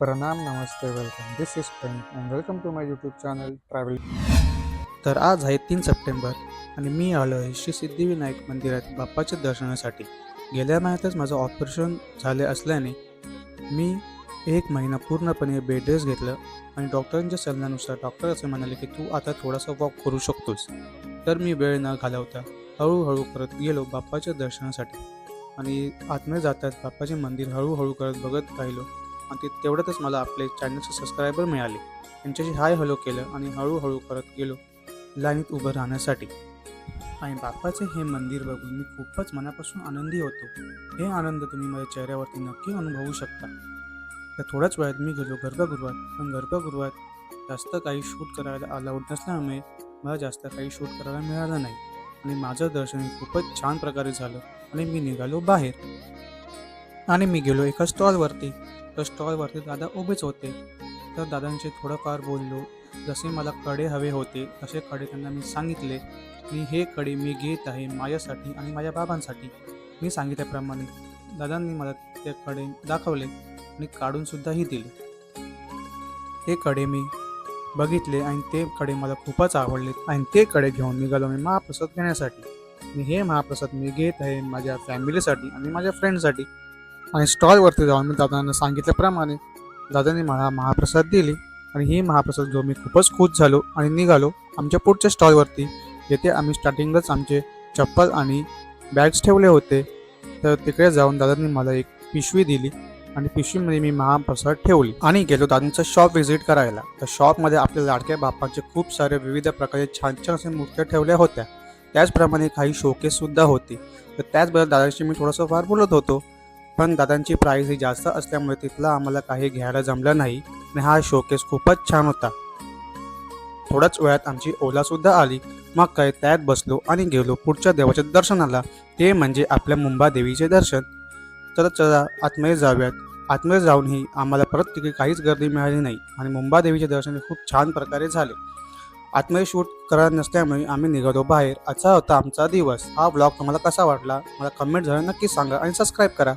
प्रणाम नमस्ते welcome this is friend and welcome to my YouTube channel travel तर आज आहे तीन सप्टेंबर आणि मी आलो आहे श्री सिद्धिविनायक मंदिरात बाप्पाच्या दर्शनासाठी. गेल्या महिन्यातच माझं ऑपरेशन झाले असल्याने मी एक महिना पूर्णपणे बेड रेस्ट घेतलं आणि डॉक्टरांच्या सल्ल्यानुसार डॉक्टर असे म्हणाले की तू आता थोडासा वॉक करू शकतोस. तर मी वेळ न घालवता हळूहळू करत गेलो बाप्पाच्या दर्शनासाठी आणि आतमध्ये जातात बाप्पाचे मंदिर हळूहळू करत बघत राहिलो. आणि तेवढ्यातच मला आपले चॅनलचे सबस्क्रायबर मिळाले. त्यांच्याशी हाय हॅलो केलं आणि हळूहळू करत गेलो लाईनीत उभं राहण्यासाठी. आणि बाप्पाचे हे मंदिर बघून मी खूपच मनापासून आनंदी होतो. हे आनंद तुम्ही माझ्या चेहऱ्यावरती नक्की अनुभवू शकता. त्या थोड्याच वेळात मी गेलो गर्भगृहात. पण गर्भगृहात जास्त काही शूट करायला अलाउड नसल्यामुळे मला जास्त काही शूट करायला मिळालं नाही. आणि माझं दर्शन खूपच छान प्रकारे झालं आणि मी निघालो बाहेर. आणि मी गेलो एका स्टॉलवरती तर स्टॉलवरती दादा उभेच होते. तर दादांशी थोडंफार बोललो. जसे मला कडे हवे होते तसे कडे त्यांना मी सांगितले. की हे कडे मी घेत आहे माझ्यासाठी आणि माझ्या बाबांसाठी. मी सांगितल्याप्रमाणे दादांनी मला ते कडे दाखवले आणि काढूनसुद्धाही दिले. ते कडे मी बघितले आणि ते कडे मला खूपच आवडले. आणि ते कडे घेऊन निघालो मी महाप्रसाद घेण्यासाठी. मी हे महाप्रसाद मी घेत आहे माझ्या फॅमिलीसाठी आणि माझ्या फ्रेंडसाठी आणि स्टॉलवरती जाऊन मी दादांना सांगितल्याप्रमाणे दादांनी मला महाप्रसाद दिली. आणि ही महाप्रसाद घेऊन मी खूपच खुश झालो आणि निघालो आमच्या पुढच्या स्टॉलवरती येथे आम्ही स्टार्टिंगच आमचे चप्पल आणि बॅग्स ठेवले होते. तर तिकडे जाऊन दादांनी मला एक पिशवी दिली आणि पिशवीमध्ये मी महाप्रसाद ठेवली. आणि गेलो दादांचं शॉप व्हिजिट करायला. तर शॉपमध्ये आपल्या लाडक्या बाप्पाचे खूप सारे विविध प्रकारचे छान छान असे मूर्त्या ठेवल्या होत्या. त्याचप्रमाणे काही शोकेस सुद्धा तर त्याचबरोबर दादांशी मी थोडंसं फार बोलत होतो. पण दादांची प्राईस ही जास्त असल्यामुळे तिथला आम्हाला काही घ्यायला जमलं नाही आणि हा शोकेस खूपच छान होता. थोड्याच वेळात आमची ओलासुद्धा आली. मग काय त्यात बसलो आणि गेलो पुढच्या देवाच्या दर्शनाला. ते म्हणजे आपल्या मुंबा देवीचे दर्शन. तर चला आतमध्ये जाऊयात. आतमध्ये जाऊनही आम्हाला परत तिकडे काहीच गर्दी मिळाली नाही आणि मुंबा देवीचे दर्शन हे खूप छान प्रकारे झाले. आतमध्ये शूट करत नसल्यामुळे आम्ही निघालो बाहेर. असा होता आमचा दिवस. हा ब्लॉग तुम्हाला कसा वाटला? मला कमेंट झाला नक्की सांगा आणि सबस्क्राईब करा.